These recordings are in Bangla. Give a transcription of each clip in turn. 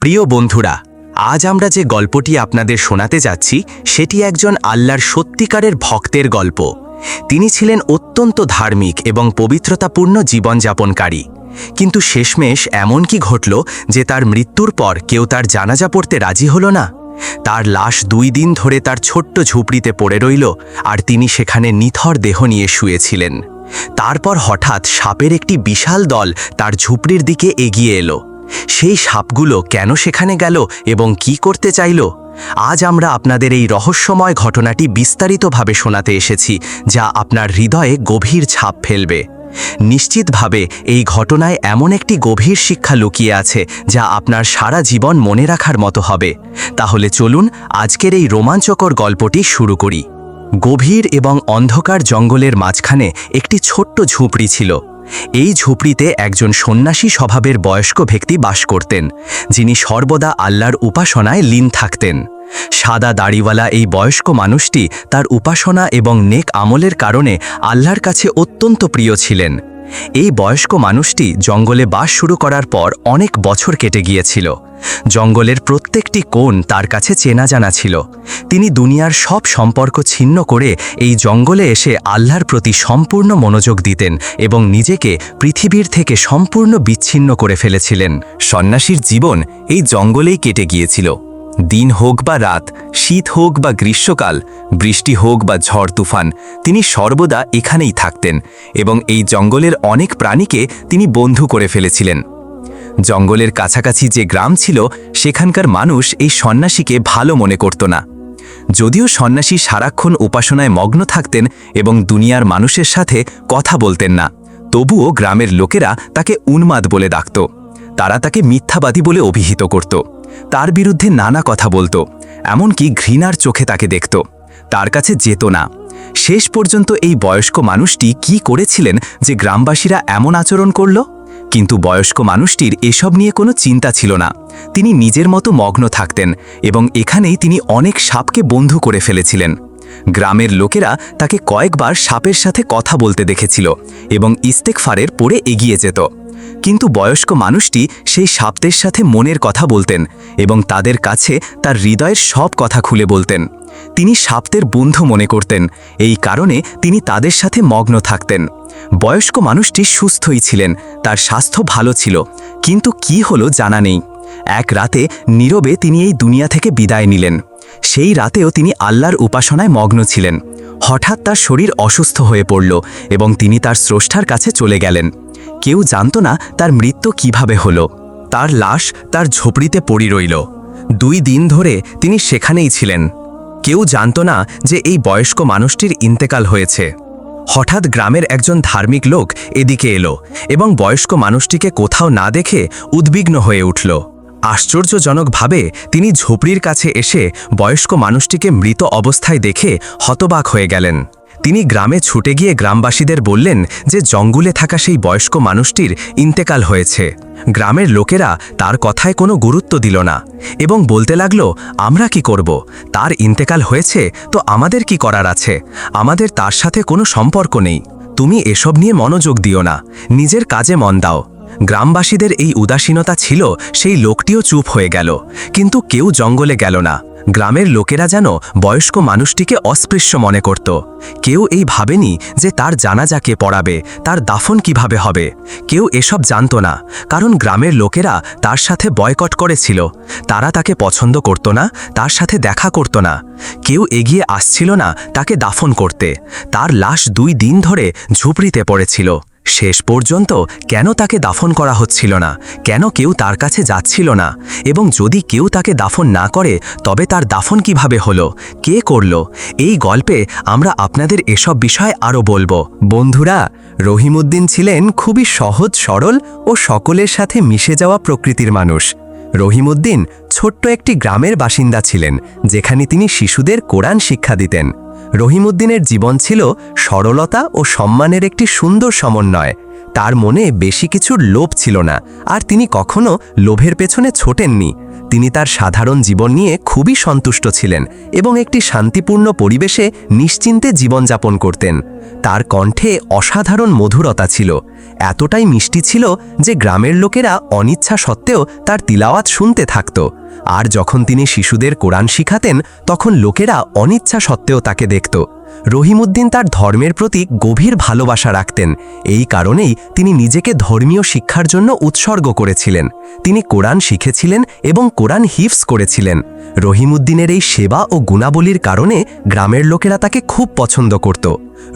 প্রিয় বন্ধুরা, আজ আমরা যে গল্পটি আপনাদের শোনাতে যাচ্ছি, সেটি একজন আল্লাহর সত্যিকারের ভক্তের গল্প। তিনি ছিলেন অত্যন্ত ধার্মিক এবং পবিত্রতাপূর্ণ জীবনযাপনকারী। কিন্তু শেষমেশ এমন কি ঘটল যে তার মৃত্যুর পর কেউ তার জানাজা পড়তে রাজি হল না? তার লাশ দুই দিন ধরে তার ছোট্ট ঝুপড়িতে পড়ে রইল, আর তিনি সেখানে নিথর দেহ নিয়ে শুয়েছিলেন। তারপর হঠাৎ সাপের একটি বিশাল দল তার ঝুপড়ির দিকে এগিয়ে এলো। সেই সাপগুলো কেন সেখানে গেল এবং কি করতে চাইল? আজ আমরা আপনাদের এই রহস্যময় ঘটনাটি বিস্তারিতভাবে শোনাতে এসেছি, যা আপনার হৃদয়ে গভীর ছাপ ফেলবে। নিশ্চিতভাবে, এই ঘটনায় এমন একটি গভীর শিক্ষা লুকিয়ে আছে, যা আপনার সারা জীবন মনে রাখার মতো হবে। তাহলে চলুন আজকের এই রোমাঞ্চকর গল্পটি শুরু করি। গভীর এবং অন্ধকার জঙ্গলের মাঝখানে একটি ছোট্ট ঝুপড়ি ছিল। এই ঝুপড়িতে একজন সন্ন্যাসী স্বভাবের বয়স্ক ব্যক্তি বাস করতেন, যিনি সর্বদা আল্লাহর উপাসনায় লীন থাকতেন। সাদা দাড়িওয়ালা এই বয়স্ক মানুষটি তার উপাসনা এবং নেক আমলের কারণে আল্লাহর কাছে অত্যন্ত প্রিয় ছিলেন। এই বয়স্ক মানুষটি জঙ্গলে বাস শুরু করার পর অনেক বছর কেটে গিয়েছিল। জঙ্গলের প্রত্যেকটি কোণ তার কাছে চেনা জানা ছিল। তিনি দুনিয়ার সব সম্পর্ক ছিন্ন করে এই জঙ্গলে এসে আল্লাহর প্রতি সম্পূর্ণ মনোযোগ দিতেন এবং নিজেকে পৃথিবীর থেকে সম্পূর্ণ বিচ্ছিন্ন করে ফেলেছিলেন। সন্ন্যাসীর জীবন এই জঙ্গলেই কেটে গিয়েছিল। দিন হোক বা রাত, শীত হোক বা গ্রীষ্মকাল, বৃষ্টি হোক বা ঝড় তুফান, তিনি সর্বদা এখানেই থাকতেন এবং এই জঙ্গলের অনেক প্রাণীকে তিনি বন্ধু করে ফেলেছিলেন। জঙ্গলের কাছাকাছি যে গ্রাম ছিল, সেখানকার মানুষ এই সন্ন্যাসীকে ভালো মনে করত না। যদিও সন্ন্যাসী সারাক্ষণ উপাসনায় মগ্ন থাকতেন এবং দুনিয়ার মানুষের সাথে কথা বলতেন না, তবুও গ্রামের লোকেরা তাকে উন্মাদ বলে ডাকত। তারা তাকে মিথ্যাবাদী বলে অভিহিত করত। তার বিরুদ্ধে নানা কথা বলত, এমনকি ঘৃণার চোখে তাকে দেখত। তার কাছে যেত না। শেষ পর্যন্ত এই বয়স্ক মানুষটি কি করেছিলেন যে গ্রামবাসীরা এমন আচরণ করল? কিন্তু বয়স্ক মানুষটির এসব নিয়ে কোনো চিন্তা ছিল না। তিনি নিজের মতো মগ্ন থাকতেন এবং এখানেই তিনি অনেক সাপকে বন্ধু করে ফেলেছিলেন। গ্রামের লোকেরা তাকে কয়েকবার সাপের সাথে কথা বলতে দেখেছিল এবং ইস্তেকফারের পরে এগিয়ে যেত। কিন্তু বয়স্ক মানুষটি সেই সাপদের সাথে মনের কথা বলতেন এবং তাদের কাছে তার হৃদয়ের সব কথা খুলে বলতেন। তিনি সাপদের বন্ধু মনে করতেন, এই কারণে তিনি তাদের সাথে মগ্ন থাকতেন। বয়স্ক মানুষটি সুস্থই ছিলেন, তার স্বাস্থ্য ভালো ছিল, কিন্তু কি হলো জানা নেই। এক রাতে নীরবে তিনি এই দুনিয়া থেকে বিদায় নিলেন। সেই রাতেও তিনি আল্লাহর উপাসনায় মগ্ন ছিলেন। হঠাৎ তার শরীর অসুস্থ হয়ে পড়ল এবং তিনি তার স্রষ্টার কাছে চলে গেলেন। কেউ জানত না তার মৃত্যু কীভাবে হলো। তার লাশ তার ঝোপড়িতে পড়ি রইল। দুই দিন ধরে তিনি সেখানেই ছিলেন। কেউ জানত না যে এই বয়স্ক মানুষটির ইন্তেকাল হয়েছে। হঠাৎ গ্রামের একজন ধার্মিক লোক এদিকে এলো এবং বয়স্ক মানুষটিকে কোথাও না দেখে উদ্বিগ্ন হয়ে উঠল। আশ্চর্যজনকভাবে তিনি ঝোপড়ির কাছে এসে বয়স্ক মানুষটিকে মৃত অবস্থায় দেখে হতবাক হয়ে গেলেন। তিনি গ্রামে ছুটে গিয়ে গ্রামবাসীদের বললেন যে জঙ্গলে থাকা সেই বয়স্ক মানুষটির ইন্তেকাল হয়েছে। গ্রামের লোকেরা তার কথায় কোনো গুরুত্ব দিল না এবং বলতে লাগল, আমরা কি করব? তার ইন্তেকাল হয়েছে, তো আমাদের কি করার আছে? আমাদের তার সাথে কোনো সম্পর্ক নেই। তুমি এসব নিয়ে মনোযোগ দিও না। নিজের কাজে মন দাও। গ্রামবাসীদের এই উদাসীনতা ছিল, সেই লোকটিও চুপ হয়ে গেল। কিন্তু কেউ জঙ্গলে গেল না। গ্রামের লোকেরা যেন বয়স্ক মানুষটিকে অস্পৃশ্য মনে করত। কেউ এই ভাবেনি যে তার জানাজাকে পড়াবে, তার দাফন কীভাবে হবে। কেউ এসব জানত না, কারণ গ্রামের লোকেরা তার সাথে বয়কট করেছিল। তারা তাকে পছন্দ করত না, তার সাথে দেখা করত না। কেউ এগিয়ে আসছিল না তাকে দাফন করতে। তার লাশ দুই দিন ধরে ঝুপড়িতে পড়েছিল। শেষ পর্যন্ত কেন তাকে দাফন করা হচ্ছিল না? কেন কেউ তার কাছে যাচ্ছিল না? এবং যদি কেউ তাকে দাফন না করে, তবে তার দাফন কীভাবে হলো? কে করল? এই গল্পে আমরা আপনাদের এসব বিষয় আরও বলব। বন্ধুরা, রহিমউদ্দিন ছিলেন খুবই সহজ, সরল ও সকলের সাথে মিশে যাওয়া প্রকৃতির মানুষ। রহিমউদ্দিন ছোট্ট একটি গ্রামের বাসিন্দা ছিলেন, যেখানে তিনি শিশুদের কোরআন শিক্ষা দিতেন। রহিমউদ্দিনের জীবন ছিল সরলতা ও সম্মানের একটি সুন্দর সমন্বয়। তার মনে বেশি কিছুর লোভ ছিল না, আর তিনি কখনো লোভের পেছনে ছোটেননি। তিনি তার সাধারণ জীবন নিয়ে খুবই সন্তুষ্ট ছিলেন এবং একটি শান্তিপূর্ণ পরিবেশে নিশ্চিন্তে জীবনযাপন করতেন। তার কণ্ঠে অসাধারণ মধুরতা ছিল। এতটাই মিষ্টি ছিল যে গ্রামের লোকেরা অনিচ্ছা সত্ত্বেও তার তিলাওয়াত শুনতে থাকত। আর যখন তিনি শিশুদের কোরআন শিখাতেন, তখন লোকেরা অনিচ্ছা সত্ত্বেও তাকে দেখত। রহিমউদ্দিন তার ধর্মের প্রতি গভীর ভালোবাসা রাখতেন। এই কারণেই তিনি নিজেকে ধর্মীয় শিক্ষার জন্য উৎসর্গ করেছিলেন। তিনি কোরআন শিখেছিলেন এবং কোরআন হিফস করেছিলেন। রহিমউদ্দিনের এই সেবা ও গুণাবলীর কারণে গ্রামের লোকেরা তাকে খুব পছন্দ করত।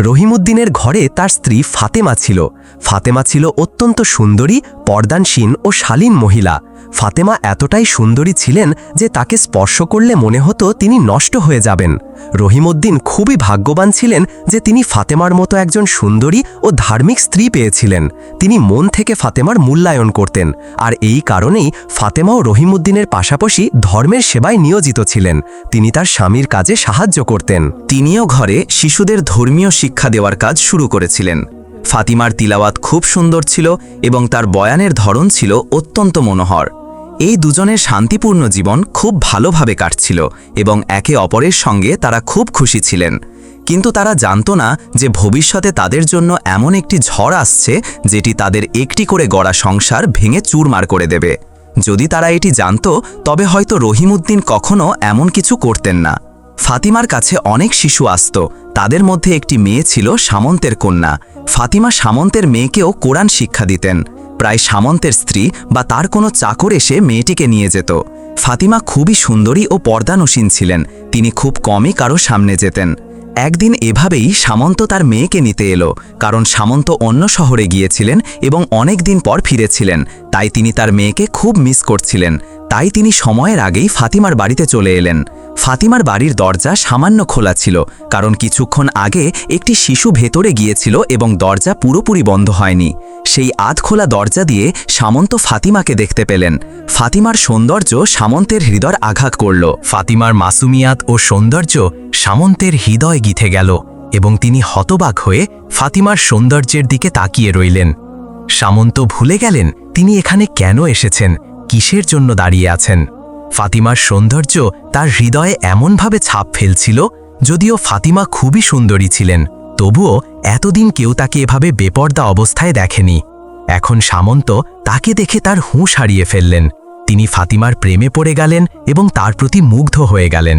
রহিমউদ্দিনের ঘরে তার স্ত্রী ফাতেমা ছিল। ফাতেমা ছিল অত্যন্ত সুন্দরী, পর্দানসীন ও শালীন মহিলা। ফাতেমা এতটাই সুন্দরী ছিলেন যে তাকে স্পর্শ করলে মনে হতো তিনি নষ্ট হয়ে যাবেন। রহিমউদ্দিন খুবই ভাগ্যবান ছিলেন যে তিনি ফাতেমার মতো একজন সুন্দরী ও ধার্মিক স্ত্রী পেয়েছিলেন। তিনি মন থেকে ফাতেমার মূল্যায়ন করতেন আর এই কারণেই ফাতেমা ও রহিমউদ্দিনের পাশাপাশি ধর্মের সেবায় নিয়োজিত ছিলেন। তিনি তার স্বামীর কাজে সাহায্য করতেন। তিনিও ঘরে শিশুদের ধর্মীয় শিক্ষা দেওয়ার কাজ শুরু করেছিলেন। ফাতিমার তিলাওয়াত খুব সুন্দর ছিল এবং তার বয়ানের ধরন ছিল অত্যন্ত মনোহর। এই দুজনের শান্তিপূর্ণ জীবন খুব ভালোভাবে কাটছিল এবং একে অপরের সঙ্গে তারা খুব খুশি ছিলেন। কিন্তু তারা জানত না যে ভবিষ্যতে তাদের জন্য এমন একটি ঝড় আসছে যেটি তাদের একটি করে গড়া সংসার ভেঙে চুরমার করে দেবে। যদি তারা এটি জানত, তবে হয়তো রহিমউদ্দিন কখনও এমন কিছু করতেন না। ফাতিমার কাছে অনেক শিশু আসত, তাদের মধ্যে একটি মেয়ে ছিল সামন্তের কন্যা। ফাতিমা সামন্তের মেয়েকেও কোরআন শিক্ষা দিতেন। প্রায় সামন্তের স্ত্রী বা তার কোনো চাকর এসে মেয়েটিকে নিয়ে যেত। ফাতিমা খুবই সুন্দরী ও পর্দানসীন ছিলেন। তিনি খুব কমই কারও সামনে যেতেন। একদিন এভাবেই সামন্ত তার মেয়েকে নিতে এলো, কারণ সামন্ত অন্য শহরে গিয়েছিলেন এবং অনেক দিন পর ফিরেছিলেন, তাই তিনি তার মেয়েকে খুব মিস করছিলেন। তাই তিনি সময়ের আগেই ফাতিমার বাড়িতে চলে এলেন। ফাতিমার বাড়ির দরজা সামান্য খোলা ছিল, কারণ কিছুক্ষণ আগে একটি শিশু ভেতরে গিয়েছিল এবং দরজা পুরোপুরি বন্ধ হয়নি। সেই আধ খোলা দরজা দিয়ে সামন্ত ফাতিমাকে দেখতে পেলেন। ফাতিমার সৌন্দর্য সামন্তের হৃদয় আঘাত করল। ফাতিমার মাসুমিয়াত ও সৌন্দর্য সামন্তের হৃদয় গিথে গেল এবং তিনি হতবাক হয়ে ফাতিমার সৌন্দর্যের দিকে তাকিয়ে রইলেন। সামন্ত ভুলে গেলেন, তিনি এখানে কেন এসেছেন? কিসের জন্য দাঁড়িয়ে আছেন? ফাতিমার সৌন্দর্য তার হৃদয়ে এমনভাবে ছাপ ফেলছিল যদিও ফাতিমা খুবই সুন্দরী ছিলেন, তবুও এতদিন কেউ তাকে এভাবে বেপর্দা অবস্থায় দেখেনি। এখন সামন্ত তাকে দেখে তার হুঁশ হারিয়ে ফেললেন। তিনি ফাতিমার প্রেমে পড়ে গেলেন এবং তার প্রতি মুগ্ধ হয়ে গেলেন।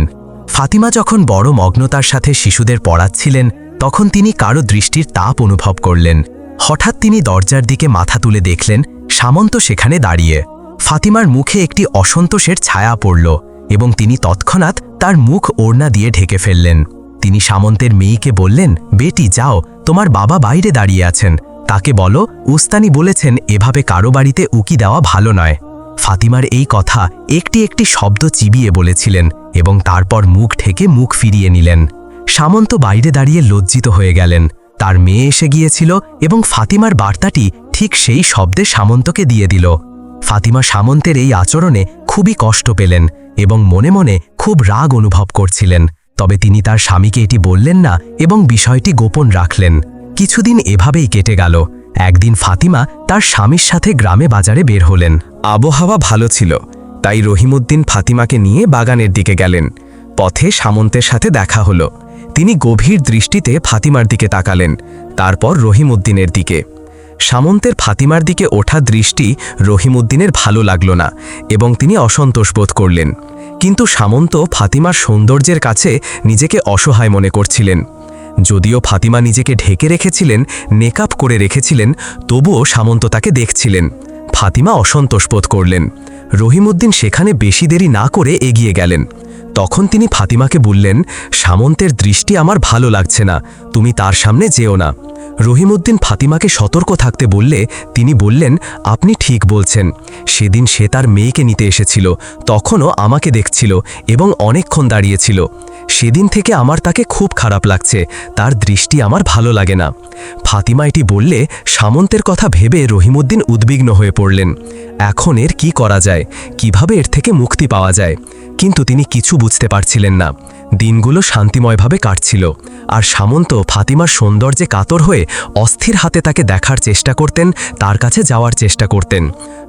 ফাতিমা যখন বড় মগ্নতার সাথে শিশুদের পড়াচ্ছিলেন, তখন তিনি কারও দৃষ্টির তাপ অনুভব করলেন। হঠাৎ তিনি দরজার দিকে মাথা তুলে দেখলেন, সামন্ত সেখানে দাঁড়িয়ে। ফাতিমার মুখে একটি অসন্তোষের ছায়া পড়ল এবং তিনি তৎক্ষণাৎ তার মুখ ওড়না দিয়ে ঢেকে ফেললেন। তিনি সামন্তের মেয়েকে বললেন, বেটি, যাও, তোমার বাবা বাইরে দাঁড়িয়ে আছেন। তাকে বলো, উস্তানি বলেছেন, এভাবে কারও বাড়িতে উকি দেওয়া ভালো নয়। ফাতিমার এই কথা একটি একটি শব্দ চিবিয়ে বলেছিলেন এবং তারপর মুখ ঠেকে মুখ ফিরিয়ে নিলেন। সামন্ত বাইরে দাঁড়িয়ে লজ্জিত হয়ে গেলেন। তার মেয়ে এসে গিয়েছিল এবং ফাতিমার বার্তাটি ঠিক সেই শব্দে সামন্তকে দিয়ে দিল। ফাতিমা সামন্তের এই আচরণে খুবই কষ্ট পেলেন এবং মনে মনে খুব রাগ অনুভব করছিলেন। তবে তিনি তার স্বামীকে এটি বললেন না এবং বিষয়টি গোপন রাখলেন। কিছুদিন এভাবেই কেটে গেল। একদিন ফাতিমা তার স্বামীর সাথে গ্রামে বাজারে বের হলেন। আবহাওয়া ভালো ছিল, তাই রহিমউদ্দিন ফাতিমাকে নিয়ে বাগানের দিকে গেলেন। পথে সামন্তের সাথে দেখা হলো। তিনি গভীর দৃষ্টিতে ফাতিমার দিকে তাকালেন, তারপর রহিমউদ্দিনের দিকে। সামন্তের ফাতিমার দিকে ওঠা দৃষ্টি রহিমউদ্দিনের ভালো লাগল না এবং তিনি অসন্তোষ বোধ করলেন। কিন্তু সামন্ত ফাতিমার সৌন্দর্যের কাছে নিজেকে অসহায় মনে করছিলেন। যদিও ফাতিমা নিজেকে ঢেকে রেখেছিলেন নেকাপ করে রেখেছিলেন, তবুও সামন্ত তাকে দেখছিলেন। ফাতিমা অসন্তোষ বোধ করলেন। রহিমউদ্দিন সেখানে বেশি দেরি না করে এগিয়ে গেলেন। তখন তিনি ফাতিমাকে বললেন, সামন্তের দৃষ্টি আমার ভালো লাগছে না, তুমি তার সামনে যেও না। রহিমউদ্দিন ফাতিমাকে সতর্ক থাকতে বললে, তিনি বললেন, আপনি ঠিক বলছেন। সেদিন সে তার মেয়েকে নিতে এসেছিল, তখনও আমাকে দেখছিল এবং অনেকক্ষণ দাঁড়িয়েছিল। সেদিন থেকে আমার তাকে খুব খারাপ লাগছে, তার দৃষ্টি আমার ভালো লাগে না। ফাতিমা এটি বললে সামন্তের কথা ভেবে রহিমুদ্দিন উদ্বিগ্ন হয়ে পড়লেন। এখন এর কি করা যায়? কীভাবে এর থেকে মুক্তি পাওয়া যায়? কিন্তু তিনি কিছু বুঝতে পারছিলেন না। দিনগুলো শান্তিময়ভাবে কাটছিল। আর সামন্ত ফাতিমার সৌন্দর্যে কাতর হয়ে অস্থির হাতে তাকে দেখার চেষ্টা করতেন, তার কাছে যাওয়ার চেষ্টা করতেন।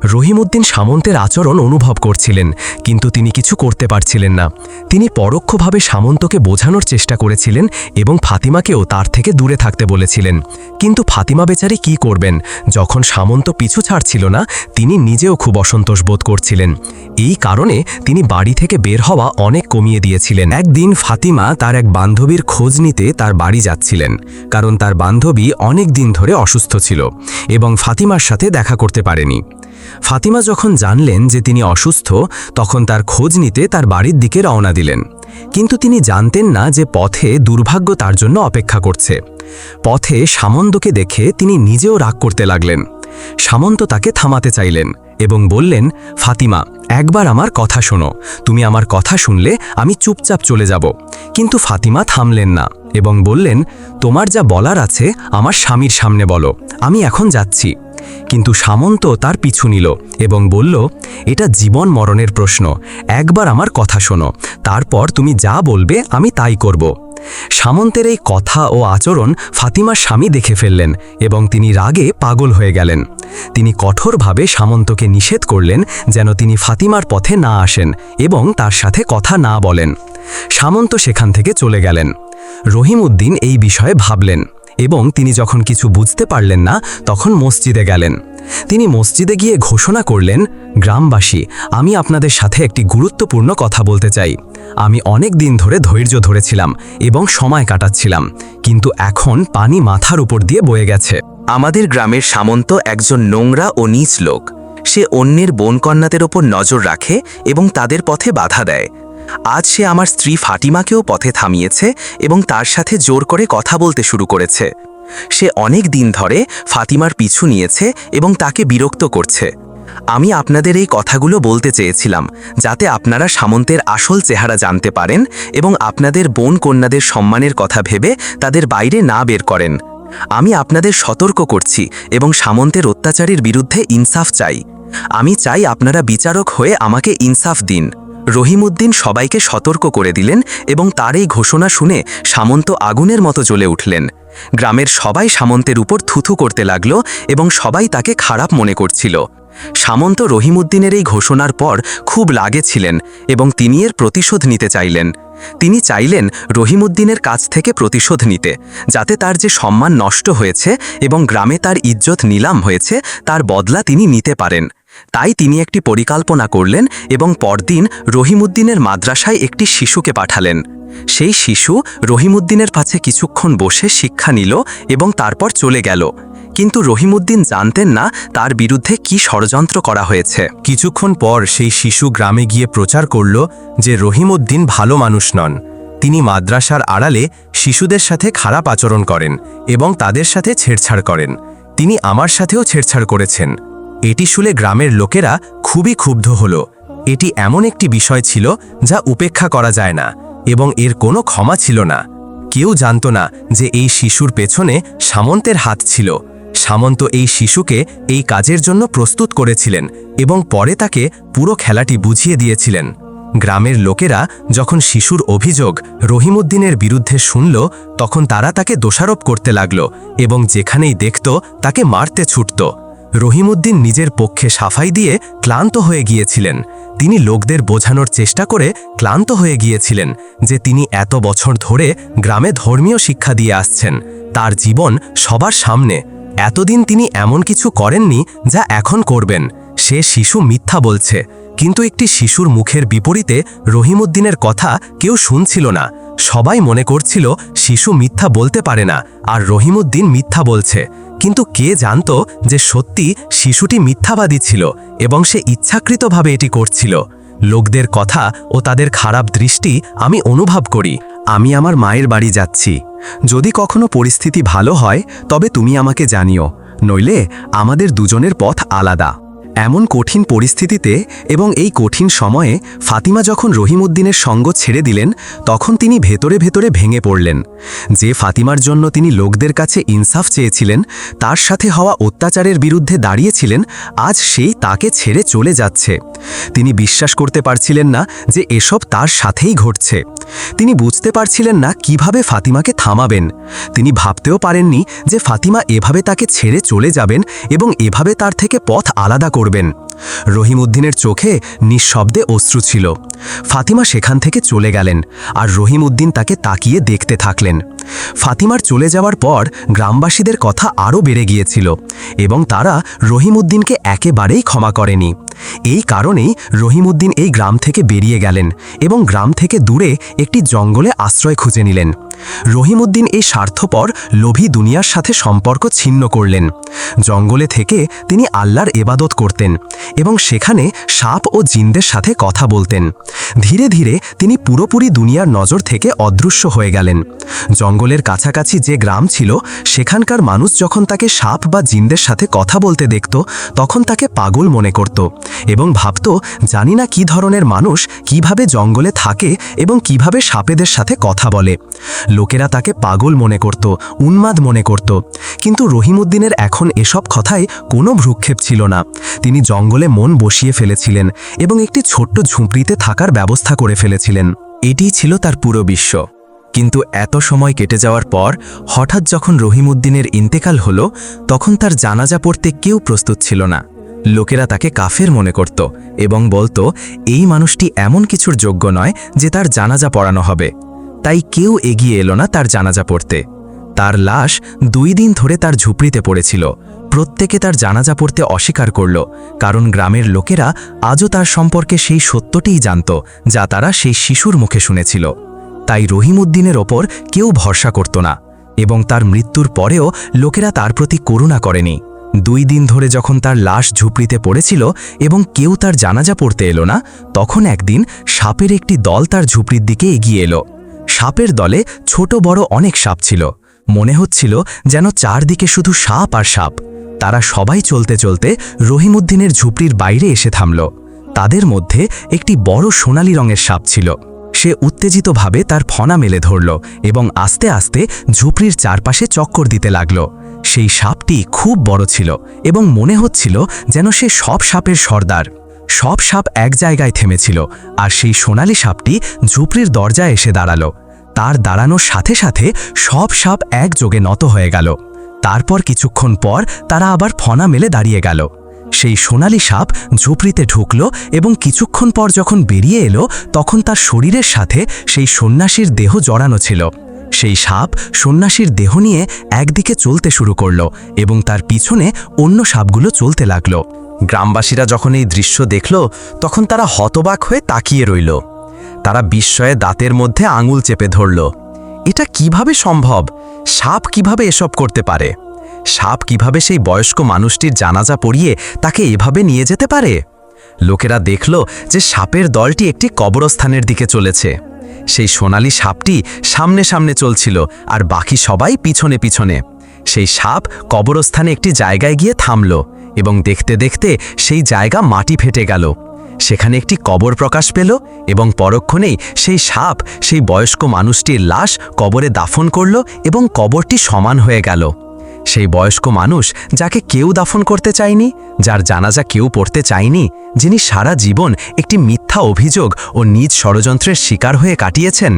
রহিমউদ্দিন সামন্তের আচরণ অনুভব করছিলেন, কিন্তু তিনি কিছু করতে পারছিলেন না। তিনি পরোক্ষভাবে সামন্তকে বোঝানোর চেষ্টা করেছিলেন এবং ফাতিমাকেও তার থেকে দূরে থাকতে বলেছিলেন। কিন্তু ফাতিমা বেচারি কি করবেন? যখন সামন্ত পিছু ছাড়ছিল না, তিনি নিজেও খুব অসন্তোষ বোধ করছিলেন। এই কারণে তিনি বাড়ি থেকে বের হওয়া অনেক কমিয়ে দিয়েছিলেন। একদিন ফাতিমা তার এক বান্ধবীর খোঁজ নিতে তার বাড়ি যাচ্ছিলেন, কারণ তার বান্ধবী অনেক দিন ধরে অসুস্থ ছিল এবং ফাতিমার সাথে দেখা করতে পারেনি। ফাতিমা যখন জানলেন যে তিনি অসুস্থ, তখন তার খোঁজ নিতে তার বাড়ির দিকে রওনা দিলেন। কিন্তু তিনি জানতেন না যে পথে দুর্ভাগ্য তার জন্য অপেক্ষা করছে। পথে সামন্তকে দেখে তিনি নিজেও রাগ করতে লাগলেন। সামন্ত তাকে থামাতে চাইলেন। এবং বললেন, ফাতিমা, একবার আমার কথা শোনো। তুমি আমার কথা শুনলে আমি চুপচাপ চলে যাব। কিন্তু ফাতিমা থামলেন না এবং বললেন, তোমার যা বলার আছে আমার স্বামীর সামনে বলো। আমি এখন যাচ্ছি। কিন্তু সামন্ত তার পিছু নিল এবং বলল, এটা জীবন মরণের প্রশ্ন। একবার আমার কথা শোনো। তারপর তুমি যা বলবে আমি তাই করব। সামন্তের এই কথা ও আচরণ ফাতিমার স্বামী দেখে ফেললেন এবং তিনি রাগে পাগল হয়ে গেলেন। তিনি কঠোরভাবে সামন্তকে নিষেধ করলেন যেন তিনি ফাতিমার পথে না আসেন এবং তার সাথে কথা না বলেন। সামন্ত সেখান থেকে চলে গেলেন। রহিম উদ্দিন এই বিষয়ে ভাবলেন। এবং তিনি যখন কিছু বুঝতে পারলেন না, তখন মসজিদে গেলেন। তিনি মসজিদে গিয়ে ঘোষণা করলেন, গ্রামবাসী, আমি আপনাদের সাথে একটি গুরুত্বপূর্ণ কথা বলতে চাই। আমি অনেক দিন ধরে ধৈর্য ধরেছিলাম এবং সময় কাটাচ্ছিলাম, কিন্তু এখন পানি মাথার উপর দিয়ে বয়ে গেছে। আমাদের গ্রামের সামন্ত একজন নোংরা ও নীচ লোক। সে অন্যের বোনকন্যাদের ওপর নজর রাখে এবং তাদের পথে বাধা দেয়। আজ সে আমার স্ত্রী ফাটিমাকেও পথে থামিয়েছে এবং তার সাথে জোর করে কথা বলতে শুরু করেছে। সে অনেক দিন ধরে ফাতিমার পিছু নিয়েছে এবং তাকে বিরক্ত করছে। আমি আপনাদের এই কথাগুলো বলতে চেয়েছিলাম, যাতে আপনারা সামন্তের আসল চেহারা জানতে পারেন এবং আপনাদের বোন কন্যাদের সম্মানের কথা ভেবে তাদের বাইরে না বের করেন। আমি আপনাদের সতর্ক করছি এবং সামন্তের অত্যাচারের বিরুদ্ধে ইনসাফ চাই। আমি চাই আপনারা বিচারক হয়ে আমাকে ইনসাফ দিন। রহিমউদ্দিন সবাইকে সতর্ক করে দিলেন এবং তার এই ঘোষণা শুনে সামন্ত আগুনের মতো জ্বলে উঠলেন। গ্রামের সবাই সামন্তের উপর থুথু করতে লাগল এবং সবাই তাকে খারাপ মনে করছিল। সামন্ত রহিমউদ্দিনের এই ঘোষণার পর খুব লাগে ছিলেন এবং তিনি এর প্রতিশোধ নিতে চাইলেন। তিনি চাইলেন রহিমউদ্দিনের কাছ থেকে প্রতিশোধ নিতে, যাতে তার যে সম্মান নষ্ট হয়েছে এবং গ্রামে তার ইজ্জত নিলাম হয়েছে, তার বদলা তিনি নিতে পারেন। তাই তিনি একটি পরিকল্পনা করলেন এবং পরদিন রহিমুদ্দিনের মাদ্রাসায় একটি শিশুকে পাঠালেন। সেই শিশু রহিমুদ্দিনের কাছে কিছুক্ষণ বসে শিক্ষা নিল এবং তারপর চলে গেল। কিন্তু রহিমুদ্দিন জানতেন না তার বিরুদ্ধে কি ষড়যন্ত্র করা হয়েছে। কিছুক্ষণ পর সেই শিশু গ্রামে গিয়ে প্রচার করল যে রহিমুদ্দিন ভালো মানুষ নন। তিনি মাদ্রাসার আড়ালে শিশুদের সাথে খারাপ আচরণ করেন এবং তাদের সাথে ছেড়ছাড় করেন। তিনি আমার সাথেও ছেড়ছাড় করেছেন। এটি শুনে গ্রামের লোকেরা খুবই ক্ষুব্ধ হল। এটি এমন একটি বিষয় ছিল যা উপেক্ষা করা যায় না এবং এর কোনো ক্ষমা ছিল না। কেউ জানত না যে এই শিশুর পেছনে সামন্তের হাত ছিল। সামন্ত এই শিশুকে এই কাজের জন্য প্রস্তুত করেছিলেন এবং পরে তাকে পুরো খেলাটি বুঝিয়ে দিয়েছিলেন। গ্রামের লোকেরা যখন শিশুর অভিযোগ রহিমউদ্দিনের বিরুদ্ধে শুনল, তখন তারা তাকে দোষারোপ করতে লাগল এবং যেখানেই দেখত তাকে মারতে ছুটত। রহিমউদ্দিন নিজের পক্ষে সাফাই দিয়ে ক্লান্ত হয়ে গিয়েছিলেন। তিনি লোকদের বোঝানোর চেষ্টা করে ক্লান্ত হয়ে গিয়েছিলেন যে তিনি এত বছর ধরে গ্রামে ধর্মীয় শিক্ষা দিয়ে আসছেন। তার জীবন সবার সামনে। এতদিন তিনি এমন কিছু করেননি যা এখন করবেন। সে শিশু মিথ্যা বলছে, কিন্তু একটি শিশুর মুখের বিপরীতে রহিমউদ্দিনের কথা কেউ শুনছিল না। সবাই মনে করছিল শিশু মিথ্যা বলতে পারে না, আর রহিমউদ্দিন মিথ্যা বলছে। কিন্তু কে জানত যে সত্যি শিশুটি মিথ্যাবাদী ছিল এবং সে ইচ্ছাকৃতভাবে এটি করছিল? লোকদের কথা ও তাদের খারাপ দৃষ্টি আমি অনুভব করি। আমি আমার মায়ের বাড়ি যাচ্ছি। যদি কখনো পরিস্থিতি ভালো হয়, তবে তুমি আমাকে জানিও। নইলে আমাদের দুজনের পথ আলাদা। এমন কঠিন পরিস্থিতিতে এবং এই কঠিন সময়ে ফাতিমা যখন রহিমউদ্দিনের সঙ্গ ছেড়ে দিলেন, তখন তিনি ভেতরে ভেতরে ভেঙে পড়লেন। যে ফাতিমার জন্য তিনি লোকদের কাছে ইনসাফ চেয়েছিলেন, তার সাথে হওয়া অত্যাচারের বিরুদ্ধে দাঁড়িয়েছিলেন, আজ সেই তাকে ছেড়ে চলে যাচ্ছে। তিনি বিশ্বাস করতে পারছিলেন না যে এসব তার সাথেই ঘটছে। তিনি বুঝতে পারছিলেন না কীভাবে ফাতিমাকে থামাবেন। তিনি ভাবতেও পারেননি যে ফাতিমা এভাবে তাকে ছেড়ে চলে যাবেন এবং এভাবে তার থেকে পথ আলাদা করবেন। রহিমউদ্দিনের চোখে নিঃশব্দে অশ্রু ছিল। ফাতিমা সেখান থেকে চলে গেলেন আর রহিমউদ্দিন তাকে তাকিয়ে দেখতে থাকলেন। ফাতিমার চলে যাওয়ার পর গ্রামবাসীদের কথা আরও বেড়ে গিয়েছিল এবং তারা রহিমউদ্দিনকে একেবারেই ক্ষমা করেনি। এই কারণেই রহিমউদ্দিন এই গ্রাম থেকে বেরিয়ে গেলেন এবং গ্রাম থেকে দূরে একটি জঙ্গলে আশ্রয় খুঁজে নিলেন। রহিমউদ্দিন এই স্বার্থপর, লোভী দুনিয়ার সাথে সম্পর্ক ছিন্ন করলেন। জঙ্গলে থেকে তিনি আল্লাহর এবাদত করতেন এবং সেখানে সাপ ও জিনদের সাথে কথা বলতেন। ধীরে ধীরে তিনি পুরোপুরি দুনিয়ার নজর থেকে অদৃশ্য হয়ে গেলেন। জঙ্গলের কাছাকাছি যে গ্রাম ছিল, সেখানকার মানুষ যখন তাকে সাপ বা জিনদের সাথে কথা বলতে দেখত, তখন তাকে পাগল মনে করত এবং ভাবত, জানি না কী ধরনের মানুষ, কীভাবে জঙ্গলে থাকে এবং কীভাবে সাপেদের সাথে কথা বলে। লোকেরা তাকে পাগল মনে করত, উন্মাদ মনে করত। কিন্তু রহিমউদ্দিনের এখন এসব কথায় কোনো ভ্রুক্ষেপ ছিল না। তিনি জঙ্গলে মন বসিয়ে ফেলেছিলেন এবং একটি ছোট্ট ঝুঁপড়িতে থাকার ব্যবস্থা করে ফেলেছিলেন। এটিই ছিল তার পুরো বিশ্ব। কিন্তু এত সময় কেটে যাওয়ার পর, হঠাৎ যখন রহিমউদ্দিনের ইন্তেকাল হলো, তখন তার জানাজা পড়তে কেউ প্রস্তুত ছিল না। লোকেরা তাকে কাফের মনে করত এবং বলতো, এই মানুষটি এমন কিছুর যোগ্য নয় যে তার জানাজা পড়ানো হবে। তাই কেউ এগিয়ে এলো না তার জানাজা পড়তে। তার লাশ দুই দিন ধরে তার ঝুপড়িতে পড়েছিল। প্রত্যেকে তার জানাজা পড়তে অস্বীকার করল, কারণ গ্রামের লোকেরা আজও তার সম্পর্কে সেই সত্যটিই জানত, যা তারা সেই শিশুর মুখে শুনেছিল। তাই রহিমউদ্দিনের ওপর কেউ ভরসা করত না এবং তার মৃত্যুর পরেও লোকেরা তার প্রতি করুণা করেনি। দুই দিন ধরে যখন তার লাশ ঝুপড়িতে পড়েছিল এবং কেউ তার জানাজা পড়তে এলো না, তখন একদিন সাপের একটি দল তার ঝুপড়ির দিকে এগিয়ে এলো। সাপের দলে ছোট বড় অনেক সাপ ছিল। মনে হচ্ছিল যেন চারদিকে শুধু সাপ আর সাপ। তারা সবাই চলতে চলতে রহিমউদ্দিনের ঝুপড়ির বাইরে এসে থামল। তাদের মধ্যে একটি বড় সোনালি রঙের সাপ ছিল। সে উত্তেজিতভাবে তার ফনা মেলে ধরল এবং আস্তে আস্তে ঝুপড়ির চারপাশে চক্কর দিতে লাগল। সেই সাপটি খুব বড় ছিল এবং মনে হচ্ছিল যেন সে সব সাপের সর্দার। সব সাপ এক জায়গায় থেমেছিল আর সেই সোনালি সাপটি ঝুপড়ির দরজায় এসে দাঁড়াল। তার দাঁড়ানোর সাথে সাথে সব সাপ একযোগে নত হয়ে গেল। তারপর কিছুক্ষণ পর তারা আবার ফনা মেলে দাঁড়িয়ে গেল। সেই সোনালি সাপ ঝুপড়িতে ঢুকল এবং কিছুক্ষণ পর যখন বেরিয়ে এলো, তখন তার শরীরের সাথে সেই সন্ন্যাসীর দেহ জড়ানো ছিল। সেই সাপ সন্ন্যাসীর দেহ নিয়ে একদিকে চলতে শুরু করল এবং তার পিছনে অন্য সাপগুলো চলতে লাগল। গ্রামবাসীরা যখন এই দৃশ্য দেখল, তখন তারা হতবাক হয়ে তাকিয়ে রইল। তারা বিস্ময়ে দাঁতের মধ্যে আঙুল চেপে ধরল। এটা কীভাবে সম্ভব? সাপ কীভাবে এসব করতে পারে? সাপ কীভাবে সেই বয়স্ক মানুষটির জানাজা পড়িয়ে তাকে এভাবে নিয়ে যেতে পারে? লোকেরা দেখল যে সাপের দলটি একটি কবরস্থানের দিকে চলেছে। সেই সোনালি সাপটি সামনে সামনে চলছিল আর বাকি সবাই পিছনে পিছনে। সেই সাপ কবরস্থানে একটি জায়গায় গিয়ে থামল এবং দেখতে দেখতে সেই জায়গা মাটি ফেটে গেল। সেখানে একটি কবর প্রকাশ পেল এবং পরক্ষণেই সেই সাপ সেই বয়স্ক মানুষটির লাশ কবরে দাফন করল এবং কবরটি সমান হয়ে গেল। সেই বয়স্ক মানুষ যাকে কেউ দাফন করতে চায়নি, যার জানাজা কেউ পড়তে চায়নি, যিনি সারা জীবন একটি মিথ্যা অভিযোগ ও নিজ ষড়যন্ত্রের শিকার হয়ে কাটিয়েছেন,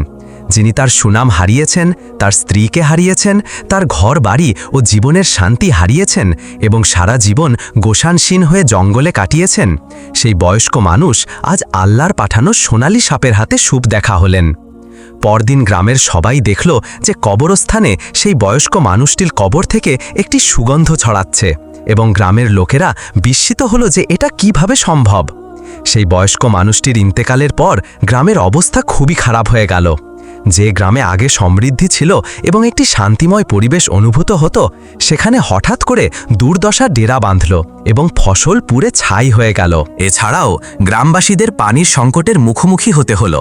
যিনি তার সুনাম হারিয়েছেন, তার স্ত্রীকে হারিয়েছেন, তার ঘর বাড়ি ও জীবনের শান্তি হারিয়েছেন এবং সারা জীবন গোসানসীন হয়ে জঙ্গলে কাটিয়েছেন, সেই বয়স্ক মানুষ আজ আল্লাহর পাঠানো সোনালি সাপের হাতে সুপ দেখা হলেন। পরদিন গ্রামের সবাই দেখল যে কবরস্থানে সেই বয়স্ক মানুষটির কবর থেকে একটি সুগন্ধ ছড়াচ্ছে এবং গ্রামের লোকেরা বিস্মিত হলো যে এটা কীভাবে সম্ভব। সেই বয়স্ক মানুষটির ইন্তেকালের পর গ্রামের অবস্থা খুবই খারাপ হয়ে গেল। যে গ্রামে আগে সমৃদ্ধি ছিল এবং একটি শান্তিময় পরিবেশ অনুভূত হতো, সেখানে হঠাৎ করে দুর্দশা ডেরা বাঁধল এবং ফসল পুড়ে ছাই হয়ে গেল। এছাড়াও গ্রামবাসীদের পানির সংকটের মুখোমুখি হতে হলো।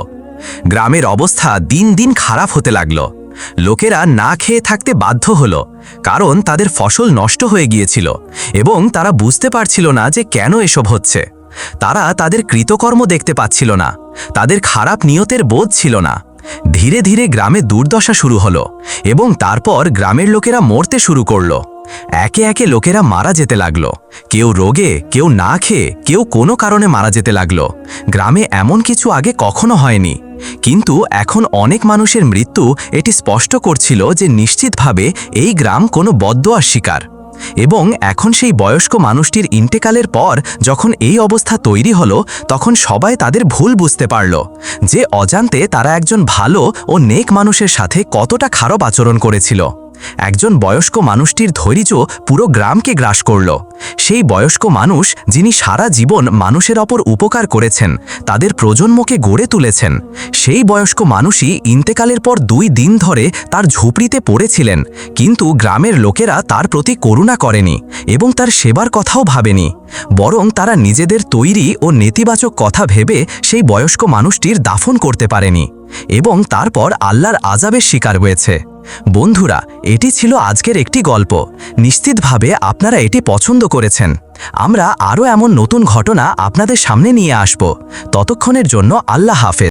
গ্রামের অবস্থা দিন দিন খারাপ হতে লাগল। লোকেরা না খেয়ে থাকতে বাধ্য হলো, কারণ তাদের ফসল নষ্ট হয়ে গিয়েছিল এবং তারা বুঝতে পারছিল না যে কেন এসব হচ্ছে। তারা তাদের কৃতকর্ম দেখতে পাচ্ছিল না, তাদের খারাপ নিয়তের বোধ ছিল না। ধীরে ধীরে গ্রামে দুর্দশা শুরু হলো এবং তারপর গ্রামের লোকেরা মরতে শুরু করল। একে একে লোকেরা মারা যেতে লাগল। কেউ রোগে, কেউ না খেয়ে, কেউ কোনো কারণে মারা যেতে লাগল। গ্রামে এমন কিছু আগে কখনো হয়নি। কিন্তু এখন অনেক মানুষের মৃত্যু এটি স্পষ্ট করছিল যে নিশ্চিতভাবে এই গ্রাম কোনো বদোয়ার শিকার। এবং এখন সেই বয়স্ক মানুষটির ইন্টেকালের পর যখন এই অবস্থা তৈরি হলো, তখন সবাই তাদের ভুল বুঝতে পারল যে অজান্তে তারা একজন ভালো ও নেক মানুষের সাথে কতটা খারাপ আচরণ করেছিল। একজন বয়স্ক মানুষটির ধৈর্য পুরো গ্রামকে গ্রাস করল। সেই বয়স্ক মানুষ, যিনি সারা জীবন মানুষের অপর উপকার করেছেন, তাদের প্রজন্মকে গড়ে তুলেছেন। সেই বয়স্ক মানুষই ইন্তেকালের পর দুই দিন ধরে তার ঝুপড়িতে পড়েছিলেন, কিন্তু গ্রামের লোকেরা তার প্রতি করুণা করেনি এবং তার সেবার কথাও ভাবেনি। বরং তারা নিজেদের তৈরি ও নেতিবাচক কথা ভেবে সেই বয়স্ক মানুষটির দাফন করতে পারেনি এবং তারপর আল্লাহর আজাবের শিকার হয়েছে। বন্ধুরা, এটি ছিল আজকের একটি গল্প। নিশ্চিতভাবে আপনারা এটি পছন্দ করেছেন। আমরা আরও এমন নতুন ঘটনা আপনাদের সামনে নিয়ে আসব। ততক্ষণের জন্য আল্লাহ হাফেজ।